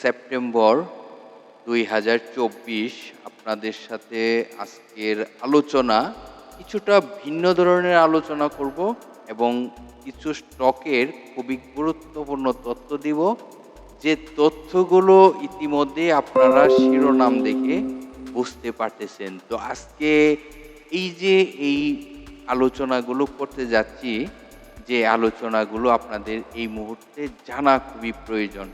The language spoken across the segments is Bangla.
সেপ্টেম্বর দুই হাজার চব্বিশ আপনাদের সাথে আজকের আলোচনা, কিছুটা ভিন্ন ধরনের আলোচনা করব এবং কিছু স্টকের খুবই গুরুত্বপূর্ণ তথ্য দিব। যে তথ্যগুলো ইতিমধ্যে আপনারা শিরোনাম দেখে বুঝতে পারতেছেন। তো আজকে এই যে এই আলোচনাগুলো করতে যাচ্ছি, যে আলোচনাগুলো আপনাদের এই মুহূর্তে জানা খুবই প্রয়োজন।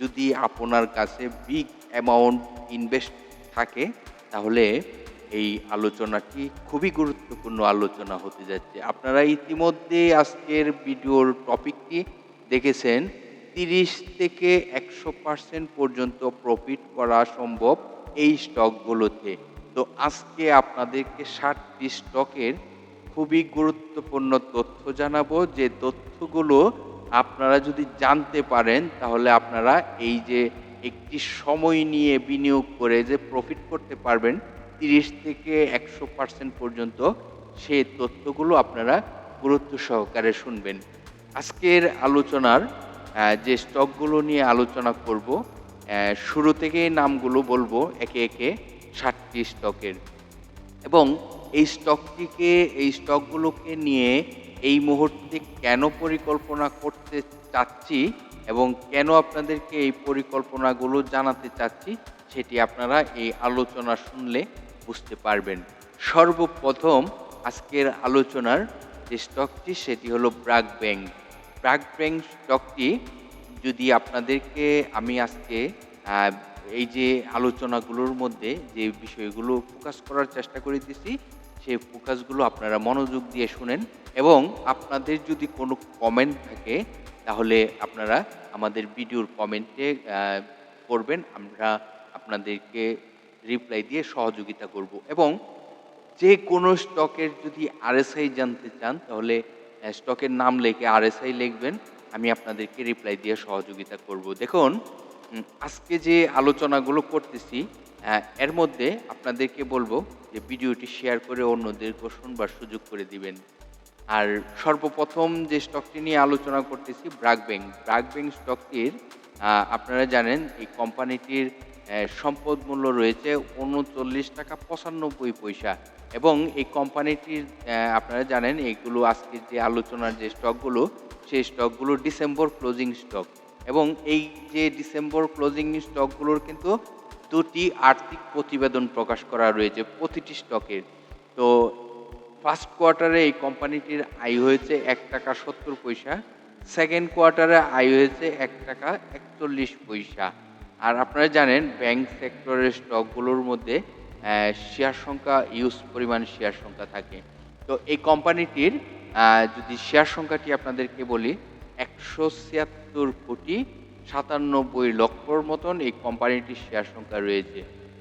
যদি আপনার কাছে বিগ অ্যামাউন্ট ইনভেস্ট থাকে, তাহলে এই আলোচনাটি খুবই গুরুত্বপূর্ণ আলোচনা হতে যাচ্ছে। আপনারা ইতিমধ্যে আজকের ভিডিওর টপিকটি দেখেছেন, তিরিশ থেকে একশো পার্সেন্ট পর্যন্ত প্রফিট করা সম্ভব এই স্টকগুলোতে তো আজকে আপনাদেরকে ষাটটি স্টকের খুবই গুরুত্বপূর্ণ তথ্য জানাব। যে তথ্যগুলো আপনারা যদি জানতে পারেন, তাহলে আপনারা এই যে একটি সময় নিয়ে বিনিয়োগ করে যে প্রফিট করতে পারবেন, তিরিশ থেকে একশো পার্সেন্ট পর্যন্ত, সেই তথ্যগুলো আপনারা গুরুত্ব সহকারে শুনবেন। আজকের আলোচনার যে স্টকগুলো নিয়ে আলোচনা করব শুরু থেকেই নামগুলো বলব, একে একে ষাটটি স্টকের। এবং এই স্টকটিকে, এই স্টকগুলোকে নিয়ে এই মুহূর্তে কেন পরিকল্পনা করতে চাচ্ছি এবং কেন আপনাদেরকে এই পরিকল্পনাগুলো জানাতে চাচ্ছি, সেটি আপনারা এই আলোচনা শুনলে বুঝতে পারবেন। সর্বপ্রথম আজকের আলোচনার যে স্টকটি সেটি হলো ব্রাক ব্যাংক। ব্রাক ব্যাংক স্টকটি যদি আপনাদেরকে আমি আজকে এই যে আলোচনাগুলোর মধ্যে যে বিষয়গুলো ফোকাস করার চেষ্টা করে দিছি সেই ফোকাসগুলো আপনারা মনোযোগ দিয়ে শুনেন এবং আপনাদের যদি কোনো কমেন্ট থাকে, তাহলে আপনারা আমাদের ভিডিওর কমেন্টে করবেন। আমরা আপনাদেরকে রিপ্লাই দিয়ে সহযোগিতা করব এবং যে কোনো স্টকের যদি আরএসআই জানতে চান, তাহলে স্টকের নাম লিখে আরএসআই লিখবেন। আমি আপনাদেরকে রিপ্লাই দিয়ে সহযোগিতা করব। দেখুন আজকে যে আলোচনাগুলো করতেছি এর মধ্যে আপনাদেরকে বলব যে ভিডিওটি শেয়ার করে অন্যদেরকে শুনবার সুযোগ করে দিবেন। আর সর্বপ্রথম যে স্টকটি নিয়ে আলোচনা করতেছি ব্রাক ব্যাংক। ব্রাক ব্যাংক স্টকটির আপনারা জানেন, এই কোম্পানিটির সম্পদ মূল্য রয়েছে উনচল্লিশ টাকা পঁচানব্বই পয়সা। এবং এই কোম্পানিটির আপনারা জানেন এইগুলো আজকের যে আলোচনার যে স্টকগুলো, সেই স্টকগুলো ডিসেম্বর ক্লোজিং স্টক। এবং এই যে ডিসেম্বর ক্লোজিং স্টকগুলোর কিন্তু দুটি আর্থিক প্রতিবেদন প্রকাশ করা রয়েছে প্রতিটি স্টকের তো ফার্স্ট কোয়ার্টারে এই কোম্পানিটির আয় হয়েছে এক টাকা সত্তর পয়সা, সেকেন্ড কোয়ার্টারে আয় হয়েছে এক টাকা একচল্লিশ পয়সা। আর আপনারা জানেন, ব্যাংক সেক্টরের স্টকগুলোর মধ্যে শেয়ার সংখ্যা ইউজ পরিমাণ শেয়ার সংখ্যা থাকে। তো এই কোম্পানিটির যদি শেয়ার সংখ্যাটি আপনাদেরকে বলি, একশো ছিয়াত্তর কোটি সাতানব্বই লক্ষর মতন এই কোম্পানিটির শেয়ার সংখ্যা রয়েছে।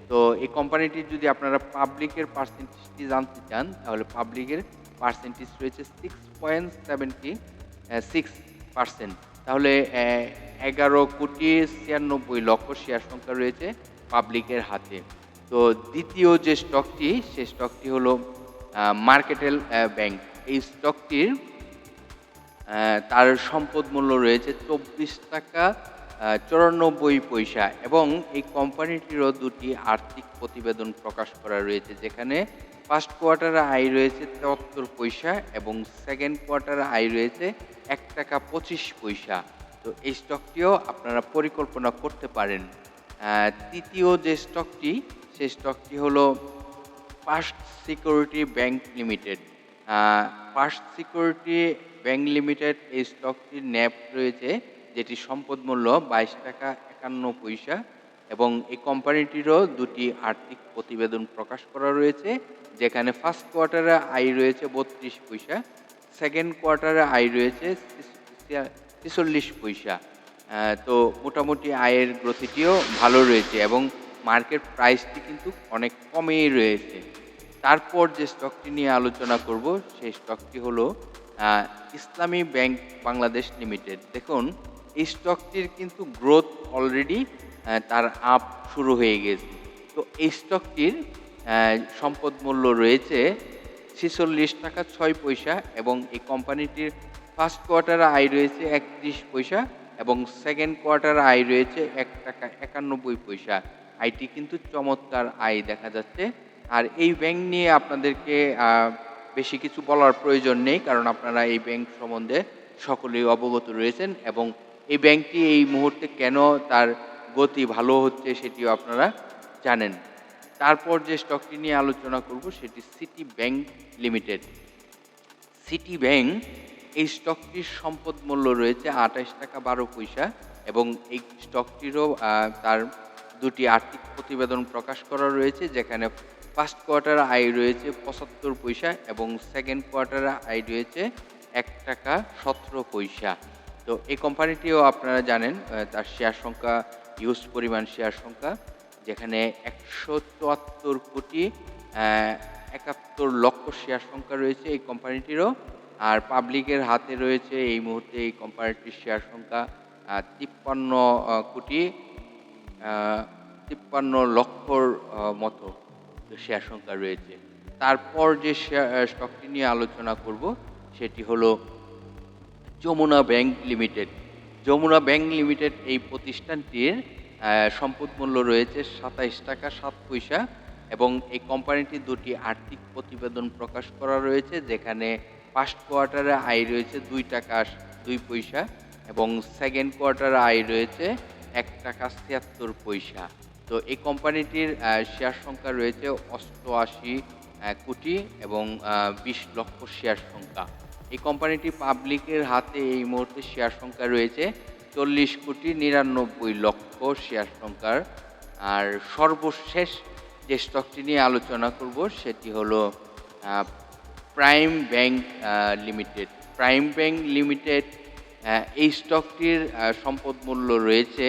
তো এই কোম্পানিটির যদি আপনারা পাবলিকের পার্সেন্টেজটি জানতে চান, তাহলে পাবলিকের পার্সেন্টেজ রয়েছে six point seventy six percent তাহলে এগারো কোটি ছিয়ানব্বই লক্ষ শেয়ার সংখ্যা রয়েছে পাবলিকের হাতে। তো দ্বিতীয় যে স্টকটি সে স্টকটি হলো মার্কেটেল ব্যাংক এই স্টকটির তার সম্পদ মূল্য রয়েছে চব্বিশ টাকা চুরানব্বই পয়সা এবং এই কোম্পানিটিরও দুটি আর্থিক প্রতিবেদন প্রকাশ করা রয়েছে, যেখানে ফার্স্ট কোয়ার্টারে আয় রয়েছে তেহাত্তর পয়সা এবং সেকেন্ড কোয়ার্টারে আয় রয়েছে এক টাকা পঁচিশ পয়সা। তো এই স্টকটিও আপনারা পরিকল্পনা করতে পারেন। তৃতীয় যে স্টকটি সেই স্টকটি হলো first security bank limited first security bank limited এই স্টকটির ন্যাপ রয়েছে যেটি সম্পদ মূল্য বাইশ টাকা একান্ন পয়সা এবং এই কোম্পানিটিরও দুটি আর্থিক প্রতিবেদন প্রকাশ করা রয়েছে, যেখানে ফার্স্ট কোয়ার্টারে আয় রয়েছে বত্রিশ পয়সা সেকেন্ড কোয়ার্টারে আয় রয়েছে ছেচল্লিশ পয়সা। তো মোটামুটি আয়ের গ্রথিটিও ভালো রয়েছে এবং মার্কেট প্রাইসটি কিন্তু অনেক কমেই রয়েছে। তারপর যে স্টকটি নিয়ে আলোচনা করব, সেই স্টকটি হলো ইসলামী ব্যাংক বাংলাদেশ লিমিটেড। দেখুন এই স্টকটির কিন্তু গ্রোথ অলরেডি তার আপ শুরু হয়ে গেছে। তো এই স্টকটির সম্পদ মূল্য রয়েছে ছেচল্লিশ টাকা ছয় পয়সা এবং এই কোম্পানিটির ফার্স্ট কোয়ার্টার আয় রয়েছে একত্রিশ পয়সা এবং সেকেন্ড কোয়ার্টার আয় রয়েছে এক টাকা একানব্বই পয়সা। আইটি কিন্তু চমৎকার আয় দেখা যাচ্ছে। আর এই ব্যাংক নিয়ে আপনাদেরকে বেশি কিছু বলার প্রয়োজন নেই, কারণ আপনারা এই ব্যাংক সম্বন্ধে সকলেই অবগত রয়েছেন এবং এই ব্যাংকটি এই মুহূর্তে কেন তার গতি ভালো হচ্ছে সেটিও আপনারা জানেন। তারপর যে স্টকটি নিয়ে আলোচনা করব সেটি city bank limited. City bank এই স্টকটির সম্পদ মূল্য রয়েছে আঠাশ টাকা বারো পয়সা এবং এই স্টকটিরও তার দুটি আর্থিক প্রতিবেদন প্রকাশ করা রয়েছে যেখানে ফার্স্ট কোয়ার্টার আয় রয়েছে পঁচাত্তর পয়সা এবং সেকেন্ড কোয়ার্টারে আয় রয়েছে এক টাকা সতেরো পয়সা। তো এই কোম্পানিটিও আপনারা জানেন তার শেয়ার সংখ্যা ইউজ পরিমাণ শেয়ার সংখ্যা, যেখানে একশো চুয়াত্তর কোটি একাত্তর লক্ষ শেয়ার সংখ্যা রয়েছে এই কোম্পানিটিরও আর পাবলিকের হাতে রয়েছে এই মুহূর্তে এই কোম্পানিটির শেয়ার সংখ্যা তিপ্পান্ন কোটি তিপ্পান্ন লক্ষর মতো শেয়ার সংখ্যা রয়েছে। তারপর যে শেয়ার স্টকটি নিয়ে আলোচনা করব, সেটি হলো Jamuna bank limited. Jamuna bank limited এই প্রতিষ্ঠানটির সম্পদ মূল্য রয়েছে সাতাইশ টাকা সাত পয়সা এবং এই কোম্পানিটি দুটি আর্থিক প্রতিবেদন প্রকাশ করা রয়েছে যেখানে ফার্স্ট কোয়ার্টারে আয় রয়েছে দুই টাকা দুই পয়সা এবং সেকেন্ড কোয়ার্টারে আয় রয়েছে এক টাকা ছিয়াত্তর পয়সা। তো এই কোম্পানিটির শেয়ার সংখ্যা রয়েছে অষ্টআশি কোটি এবং বিশ লক্ষ শেয়ার সংখ্যা। এই কোম্পানিটি পাবলিকের হাতে এই মুহূর্তে শেয়ার সংখ্যা রয়েছে চল্লিশ কোটি নিরানব্বই লক্ষ শেয়ার সংখ্যার। আর সর্বশেষ যে স্টকটি নিয়ে আলোচনা করব সেটি হলো prime bank limited prime bank limited এই স্টকটির সম্পদ মূল্য রয়েছে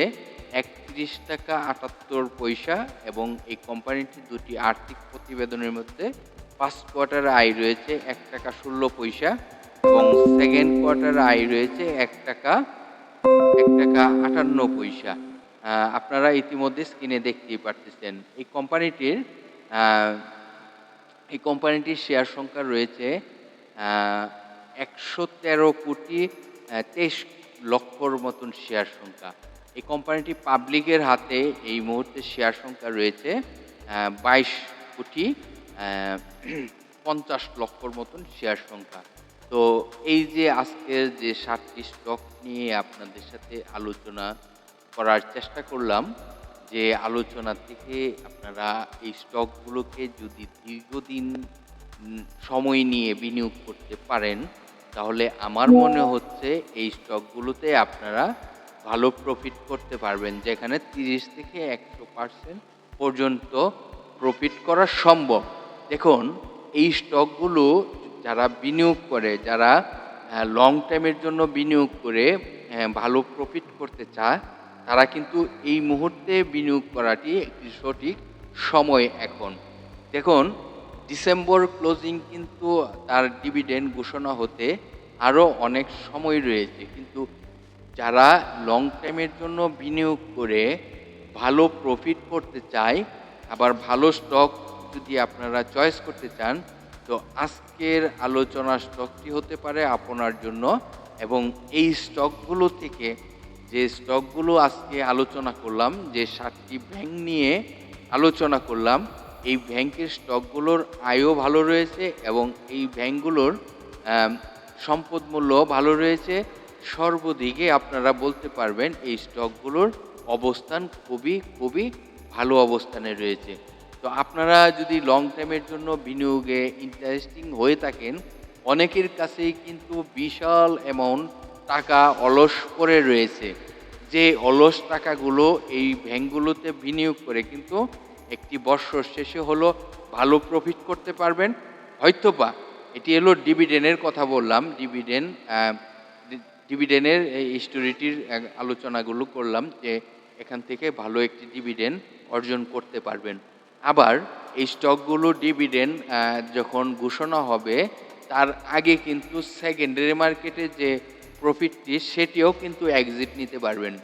একত্রিশ টাকা আটাত্তর পয়সা এবং এই কোম্পানিটি দুটি আর্থিক প্রতিবেদনের মধ্যে ফার্স্ট কোয়ার্টার আয় রয়েছে এক টাকা ষোলো পয়সা। এবং সেকেন্ড কোয়ার্টার আয় রয়েছে এক টাকা এক টাকা আটান্ন পয়সা। আপনারা ইতিমধ্যে স্ক্রিনে দেখতেই পারতেছেন। এই কোম্পানিটির এই কোম্পানিটির শেয়ার সংখ্যা রয়েছে একশো তেরো কোটি তেইশ লক্ষর মতন শেয়ার সংখ্যা। এই কোম্পানিটি পাবলিকের হাতে এই মুহূর্তে শেয়ার সংখ্যা রয়েছে বাইশ কোটি পঞ্চাশ লক্ষর মতন শেয়ার সংখ্যা। তো এই যে আজকের যে সাতটি স্টক নিয়ে আপনাদের সাথে আলোচনা করার চেষ্টা করলাম যে আলোচনা থেকে আপনারা এই স্টকগুলোকে যদি দীর্ঘদিন সময় নিয়ে বিনিয়োগ করতে পারেন তাহলে আমার মনে হচ্ছে এই স্টকগুলোতে আপনারা ভালো প্রফিট করতে পারবেন যেখানে তিরিশ থেকে একশো পার্সেন্ট পর্যন্ত প্রফিট করা সম্ভব। দেখুন এই স্টকগুলো যারা বিনিয়োগ করে, যারা লং টাইমের জন্য বিনিয়োগ করে ভালো প্রফিট করতে চায়, তারা কিন্তু এই মুহূর্তে বিনিয়োগ করাটি একটি সঠিক সময় এখন। দেখুন ডিসেম্বর ক্লোজিং কিন্তু তার ডিভিডেন্ড ঘোষণা হতে আরও অনেক সময় রয়েছে। কিন্তু যারা লং টাইমের জন্য বিনিয়োগ করে, ভালো প্রফিট করতে চায়, আবার ভালো স্টক যদি আপনারা চয়েস করতে চান তো আজকের আলোচনা স্টকটি হতে পারে আপনার জন্য এবং এই স্টকগুলো থেকে যে স্টকগুলো আজকে আলোচনা করলাম, যে সাতটি ব্যাংক নিয়ে আলোচনা করলাম, এই ব্যাংকের স্টকগুলোর আয়ও ভালো রয়েছে এবং এই ব্যাংকগুলোর সম্পদ মূল্য ভালো রয়েছে। সর্বদিকে আপনারা বলতে পারবেন এই স্টকগুলোর অবস্থান খুবই খুবই ভালো অবস্থানে রয়েছে। তো আপনারা যদি লং টাইমের জন্য বিনিয়োগে ইন্টারেস্টিং হয়ে থাকেন, অনেকের কাছেই কিন্তু বিশাল অ্যামাউন্ট টাকা অলস করে রয়েছে। যে অলস টাকাগুলো এই ব্যাংকগুলোতে বিনিয়োগ করে কিন্তু একটি বৎসর শেষে হলো ভালো প্রফিট করতে পারবেন। হয়তোবা এটি হলো ডিভিডেনের কথা বললাম ডিভিডেন্ড ডিভিডেনের এই স্টোরিটির আলোচনাগুলো করলাম যে এখান থেকে ভালো একটি ডিভিডেন্ড অর্জন করতে পারবেন। আবার এই স্টকগুলো ডিভিডেন্ড যখন ঘোষণা হবে, তার আগে কিন্তু সেকেন্ডারি মার্কেটে যে প্রফিটটি সেটিও কিন্তু এক্সিট নিতে পারবেন।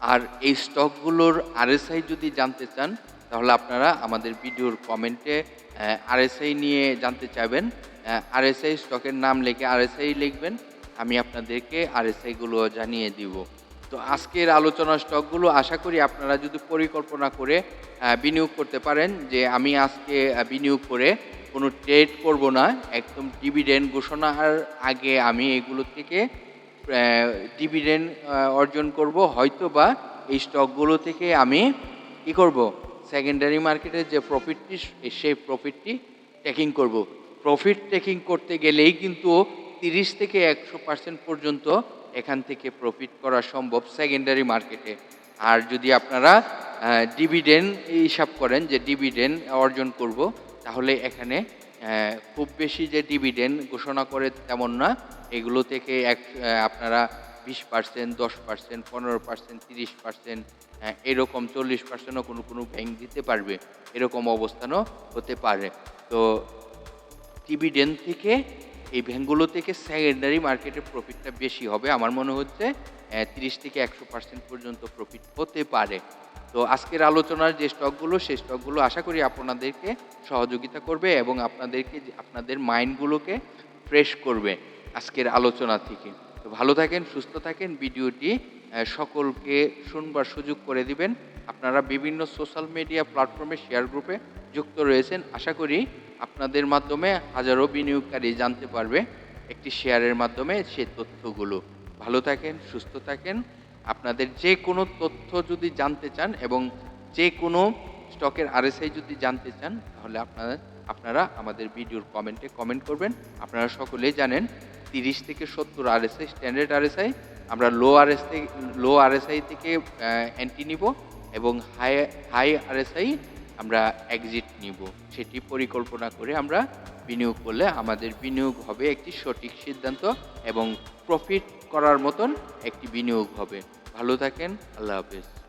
আর এই স্টকগুলোর আরএসআই যদি জানতে চান, তাহলে আপনারা আমাদের ভিডিওর কমেন্টে আরএসআই নিয়ে জানতে চাইবেন। আরএসআই স্টকের নাম লিখে আরএসআই লিখবেন। আমি আপনাদেরকে আরএসআইগুলো জানিয়ে দিব। তো আজকের আলোচনা স্টকগুলো আশা করি আপনারা যদি পরিকল্পনা করে বিনিয়োগ করতে পারেন যে আমি আজকে বিনিয়োগ করে কোনো ট্রেড করব না, একদম ডিভিডেন্ড ঘোষণার আগে আমি এগুলো থেকে ডিভিডেন্ড অর্জন করব হয়তো বা এই স্টকগুলো থেকে আমি কি করব? সেকেন্ডারি মার্কেটের যে প্রফিটটি, সেই প্রফিটটি টেকিং করব। প্রফিট টেকিং করতে গেলেই কিন্তু তিরিশ থেকে একশো পার্সেন্ট পর্যন্ত এখান থেকে প্রফিট করা সম্ভব সেকেন্ডারি মার্কেটে আর যদি আপনারা ডিভিডেন্ড হিসাব করেন যে ডিভিডেন্ড অর্জন করব, তাহলে এখানে খুব বেশি যে ডিভিডেন্ড ঘোষণা করে তেমন না। এগুলো থেকে এক আপনারা বিশ পার্সেন্ট দশ পার্সেন্ট পনেরো পার্সেন্ট তিরিশ পার্সেন্ট এরকম চল্লিশ পার্সেন্টও কোনো কোনো ব্যাংক দিতে পারবে। এরকম অবস্থানও হতে পারে। তো ডিভিডেন্ড থেকে এই ব্যাংকগুলো থেকে সেকেন্ডারি মার্কেটে প্রফিটটা বেশি হবে। আমার মনে হচ্ছে তিরিশ থেকে একশো পার্সেন্ট পর্যন্ত প্রফিট হতে পারে। তো আজকের আলোচনার যে স্টকগুলো সেই স্টকগুলো আশা করি আপনাদেরকে সহযোগিতা করবে এবং আপনাদেরকে, আপনাদের মাইন্ডগুলোকে ফ্রেশ করবে আজকের আলোচনা থেকে। তো ভালো থাকেন, সুস্থ থাকেন। ভিডিওটি সকলকে শুনবার সুযোগ করে দিবেন। আপনারা বিভিন্ন সোশ্যাল মিডিয়া প্ল্যাটফর্মে শেয়ার গ্রুপে যুক্ত রয়েছেন। আশা করি আপনাদের মাধ্যমে হাজারো বিনিয়োগকারী জানতে পারবে একটি শেয়ারের মাধ্যমে সে তথ্যগুলো। ভালো থাকেন, সুস্থ থাকেন। আপনাদের যে কোনো তথ্য যদি জানতে চান এবং যে কোনো স্টকের আরএসআই যদি জানতে চান, তাহলে আপনারা আপনারা আমাদের ভিডিওর কমেন্টে কমেন্ট করবেন। আপনারা সকলেই জানেন, তিরিশ থেকে সত্তর আরএসআই, স্ট্যান্ডার্ড আরএসআই, আমরা লো আরএস থেকে লো আরএসআই থেকে অ্যান্টি নিব এবং হাই হাই আরএসআই আমরা এক্সিট নিব। সেটি পরিকল্পনা করে আমরা বিনিয়োগ করলে আমাদের বিনিয়োগ হবে একটি সঠিক সিদ্ধান্ত এবং প্রফিট করার মতন একটি বিনিয়োগ হবে। ভালো থাকেন, আল্লাহ হাফেজ।